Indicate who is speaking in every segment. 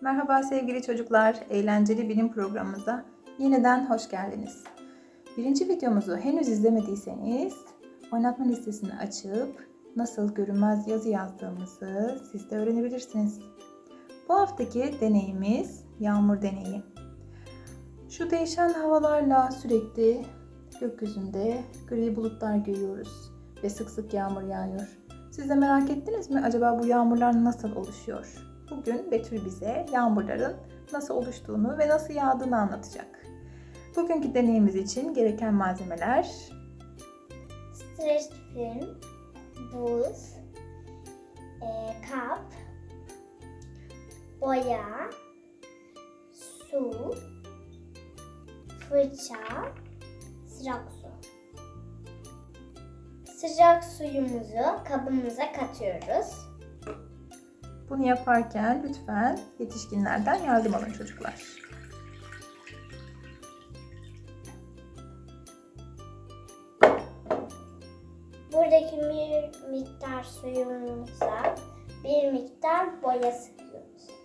Speaker 1: Merhaba sevgili çocuklar, eğlenceli bilim programımıza yeniden hoş geldiniz. Birinci videomuzu henüz izlemediyseniz oynatma listesini açıp nasıl görünmez yazı yazdığımızı siz de öğrenebilirsiniz. Bu haftaki deneyimiz yağmur deneyi. Şu değişen havalarla sürekli gökyüzünde gri bulutlar görüyoruz ve sık sık yağmur yağıyor. Siz de merak ettiniz mi acaba bu yağmurlar nasıl oluşuyor? Bugün Betül bize yağmurların nasıl oluştuğunu ve nasıl yağdığını anlatacak. Bugünkü deneyimiz için gereken malzemeler
Speaker 2: Streç film, buz, e, kap, boya, su, fırça, sıcak su. Sıcak suyumuzu kabımıza katıyoruz.
Speaker 1: Bunu yaparken lütfen yetişkinlerden yardım alın çocuklar.
Speaker 2: Buradaki bir miktar suyumuza bir miktar boya sıkıyoruz.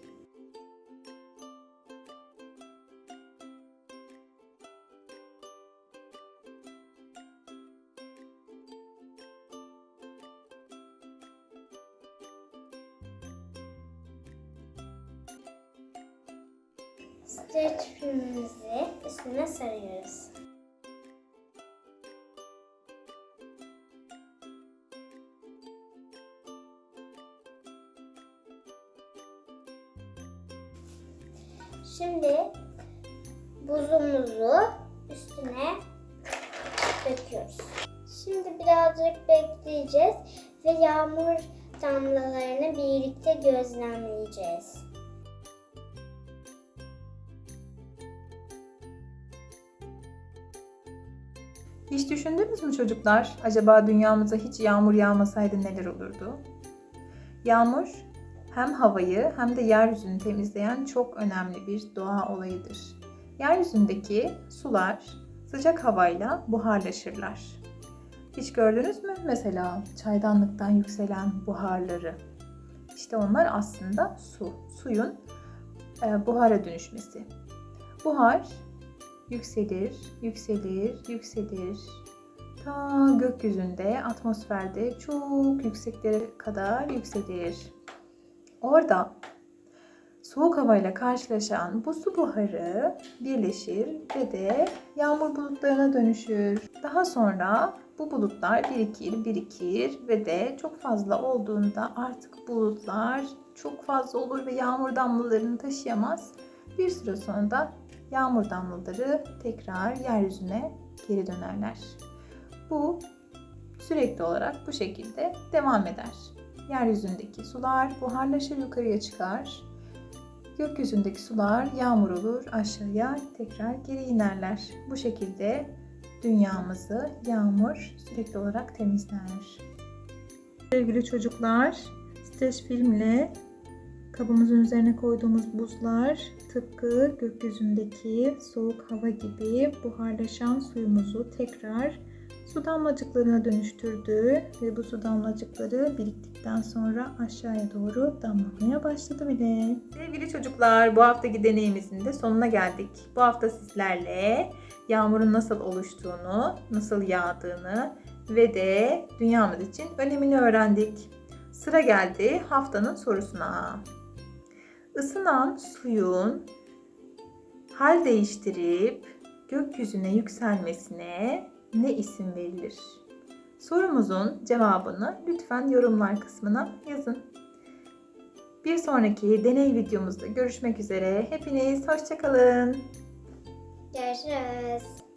Speaker 2: Streç filmimizi üstüne sarıyoruz. Şimdi buzumuzu üstüne döküyoruz. Şimdi birazcık bekleyeceğiz ve yağmur damlalarını birlikte gözlemleyeceğiz.
Speaker 1: Hiç düşündünüz mü çocuklar? Acaba dünyamıza hiç yağmur yağmasaydı neler olurdu? Yağmur hem havayı hem de yeryüzünü temizleyen çok önemli bir doğa olayıdır. Yeryüzündeki sular sıcak havayla buharlaşırlar. Hiç gördünüz mü mesela çaydanlıktan yükselen buharları? İşte onlar aslında su, suyun e, buhara dönüşmesi. Buhar yükselir, yükselir, yükselir. Ta gökyüzünde, atmosferde çok yükseklere kadar yükselir. Orada soğuk havayla karşılaşan bu su buharı birleşir ve de yağmur bulutlarına dönüşür. Daha sonra bu bulutlar birikir, birikir ve de çok fazla olduğunda artık bulutlar çok fazla olur ve yağmur damlalarını taşıyamaz. Bir süre sonra da yağmur damlaları tekrar yeryüzüne geri dönerler. Bu sürekli olarak bu şekilde devam eder. Yeryüzündeki sular buharlaşır yukarıya çıkar. Gökyüzündeki sular yağmur olur aşağıya tekrar geri inerler. Bu şekilde dünyamızı yağmur sürekli olarak temizler. Sevgili çocuklar, streç filmle kabımızın üzerine koyduğumuz buzlar tıpkı gökyüzündeki soğuk hava gibi buharlaşan suyumuzu tekrar su damlacıklarına dönüştürdü ve bu su damlacıkları biriktikten sonra aşağıya doğru damlamaya başladı bile. Sevgili çocuklar bu haftaki deneyimizin de sonuna geldik. Bu hafta sizlerle yağmurun nasıl oluştuğunu, nasıl yağdığını ve de dünyamız için önemini öğrendik. Sıra geldi haftanın sorusuna. Isınan suyun hal değiştirip gökyüzüne yükselmesine ne isim verilir? Sorumuzun cevabını lütfen yorumlar kısmına yazın. Bir sonraki deney videomuzda görüşmek üzere. Hepiniz hoşçakalın.
Speaker 2: Görüşürüz.